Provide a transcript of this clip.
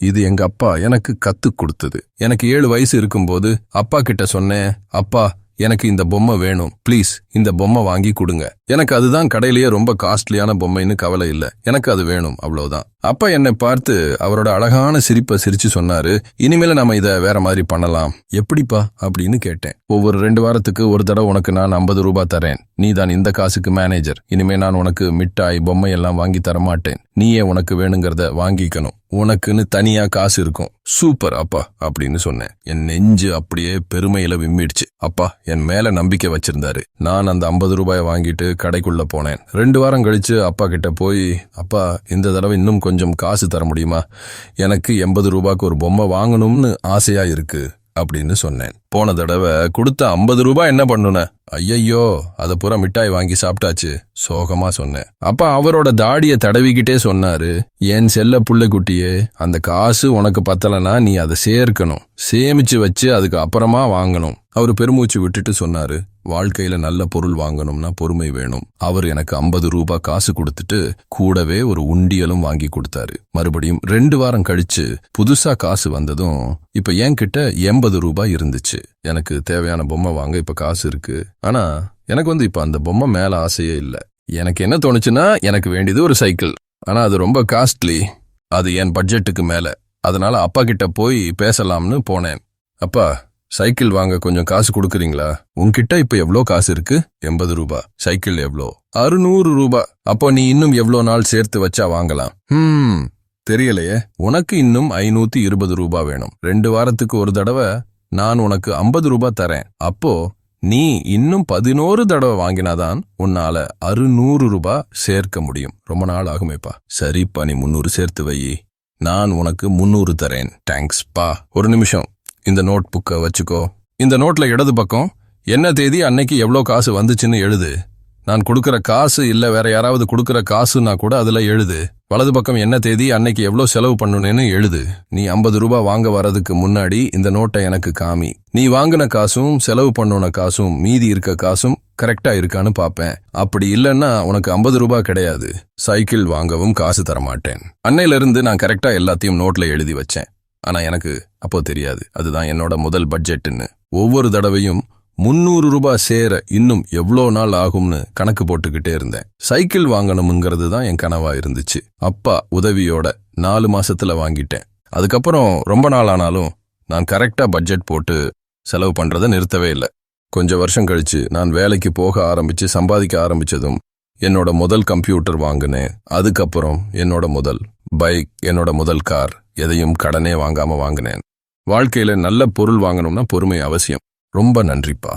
இது எங்க அப்பா எனக்கு கத்து கொடுத்தது. எனக்கு ஏழு வயசு இருக்கும்போது அப்பா கிட்ட சொன்னேன் அப்பா எனக்கு இந்த பொம்மை வேணும். ப்ளீஸ் இந்த பொம்மை வாங்கி கொடுங்க. எனக்கு அதுதான் கடையிலேயே ரொம்ப காஸ்ட்லியான பொம்மைன்னு கவலை இல்லை. எனக்கு அது வேணும் அவ்வளவுதான். அப்பா என்னை பார்த்து அவரோட அழகான சிரிப்பை சிரிச்சு சொன்னாரு இனிமேல நம்ம இதை வேற மாதிரி பண்ணலாம். எப்படிப்பா? அப்படின்னு கேட்டேன். ஒவ்வொரு ரெண்டு வாரத்துக்கு ஒரு தடவை உனக்கு நான் ஐம்பது ரூபாய் தரேன். நீ தான் இந்த காசுக்கு மேனேஜர் இனிமே நான் உனக்கு மிட்டாய் பொம்மை எல்லாம் வாங்கி தர மாட்டேன். நீயே உனக்கு வேணுங்கிறத வாங்கிக்கணும். உனக்குன்னு தனியா காசு இருக்கும். சூப்பர் அப்பா அப்படின்னு சொன்னேன். என் நெஞ்சு அப்படியே பெருமையில விம்மிடுச்சு. அப்பா என் மேல நம்பிக்கை வச்சிருந்தாரு. நான் அந்த ஐம்பது ரூபாயை வாங்கிட்டு கடைக்குள்ள போனேன். ரெண்டு வாரம் கழிச்சு அப்பா கிட்ட போய் அப்பா இந்த தடவை இன்னும் கொஞ்சம் காசு தர முடியுமா? எனக்கு எண்பது ரூபாய்க்கு ஒரு பொம்மை வாங்கணும்னு ஆசையா இருக்கு அப்படின்னு சொன்னேன். போன தடவை கொடுத்த ஐம்பது ரூபாய் என்ன பண்ணுன? ஐயையோ அத பூரா மிட்டாய் வாங்கி சாப்பிட்டாச்சு சோகமா சொன்னேன். அப்ப அவரோட தாடிய தடவிக்கிட்டே சொன்னாரு என் செல்ல புள்ளைக்குட்டியே அந்த காசு உனக்கு பத்தலனா நீ அதை சேர்க்கணும். சேமிச்சு வச்சு அதுக்கு அப்புறமா வாங்கணும். அவர் பெருமூச்சு விட்டுட்டு சொன்னாரு வாழ்க்கையில நல்ல பொருள் வாங்கணும்னா பொறுமை வேணும். அவர் எனக்கு ஐம்பது ரூபாய் காசு கொடுத்துட்டு கூடவே ஒரு உண்டியலும் வாங்கி கொடுத்தாரு. மறுபடியும் ரெண்டு வாரம் கழிச்சு புதுசா காசு வந்ததும் இப்ப என்கிட்ட எண்பது ரூபாய் இருந்துச்சு. எனக்கு தேவையான பொம்மை வாங்க இப்ப காசு இருக்கு. ஆனா எனக்கு வந்து இப்ப அந்த பொம்மை மேல ஆசையே இல்லை. எனக்கு என்ன தோணுச்சுன்னா எனக்கு வேண்டியது ஒரு சைக்கிள். ஆனா அது ரொம்ப காஸ்ட்லி. அது என் பட்ஜெட்டுக்கு மேல. அதனால அப்பா கிட்ட போய் பேசலாம்னு போனேன். அப்பா சைக்கிள் வாங்க கொஞ்சம் காசு கொடுக்குறீங்களா? உன்கிட்ட இப்ப எவ்வளோ காசு இருக்கு? எண்பது ரூபா. சைக்கிள் எவ்வளோ? அறுநூறு ரூபாய் அப்போ நீ இன்னும் எவ்வளோ நாள் சேர்த்து வச்சா வாங்கலாம். ஹம். தெரியலையே. உனக்கு இன்னும் ஐநூத்தி இருபது ரூபாய் வேணும். ரெண்டு வாரத்துக்கு ஒரு தடவை நான் உனக்கு ஐம்பது ரூபா தரேன். அப்போ நீ இன்னும் பதினோரு தடவை வாங்கினாதான் உன்னால அறுநூறு ரூபாய் சேர்க்க முடியும். ரொம்ப நாள் ஆகுமேப்பா. சரிப்பா நீ முன்னூறு சேர்த்து வை. நான் உனக்கு முன்னூறு தரேன். தேங்க்ஸ்பா ஒரு நிமிஷம். இந்த நோட் புக்கை வச்சுக்கோ. இந்த நோட்ல இடது பக்கம் என்ன தேதி அன்னைக்கு எவ்வளோ காசு வந்துச்சுன்னு எழுது. நான் கொடுக்கற காசு இல்ல வேற யாராவது கொடுக்கற காசுன்னா கூட அதுல எழுது. வலது பக்கம் என்ன தேதி அன்னைக்கு எவ்வளோ செலவு பண்ணணும்னு எழுது. நீ ஐம்பது ரூபாய் வாங்க வரதுக்கு முன்னாடி இந்த நோட்டை எனக்கு காமி. நீ வாங்கின காசும் செலவு பண்ணுன காசும் மீதி இருக்க காசும் கரெக்டா இருக்கான்னு பாப்பேன். அப்படி இல்லைன்னா உனக்கு ஐம்பது ரூபாய் கிடையாது. சைக்கிள் வாங்கவும் காசு தரமாட்டேன். அன்னையிலிருந்து நான் கரெக்டா எல்லாத்தையும் நோட்ல எழுதி வச்சேன். ஆனா எனக்கு அப்போ தெரியாது. அதுதான் என்னோட முதல் பட்ஜெட்டுன்னு. ஒவ்வொரு தடவையும் முன்னூறு ரூபாய் சேர இன்னும் எவ்வளோ நாள் ஆகும்னு கணக்கு போட்டுக்கிட்டே இருந்தேன். சைக்கிள் வாங்கணுங்கிறது தான் என் கனவா இருந்துச்சு. அப்பா உதவியோட நாலு மாசத்துல வாங்கிட்டேன். அதுக்கப்புறம் ரொம்ப நாள் ஆனாலும் நான் கரெக்டா பட்ஜெட் போட்டு செலவு பண்றதை நிறுத்தவே இல்லை. கொஞ்சம் வருஷம் கழிச்சு நான் வேலைக்கு போக ஆரம்பிச்சு சம்பாதிக்க ஆரம்பிச்சதும் என்னோட முதல் கம்ப்யூட்டர் வாங்கினேன். அதுக்கப்புறம் என்னோட முதல் பைக் என்னோட முதல் கார் எதையும் கடனே வாங்காம வாங்கினேன். வாழ்க்கையில நல்ல பொருள் வாங்கணும்னா பொறுமை அவசியம். ரொம்ப நன்றிப்பா.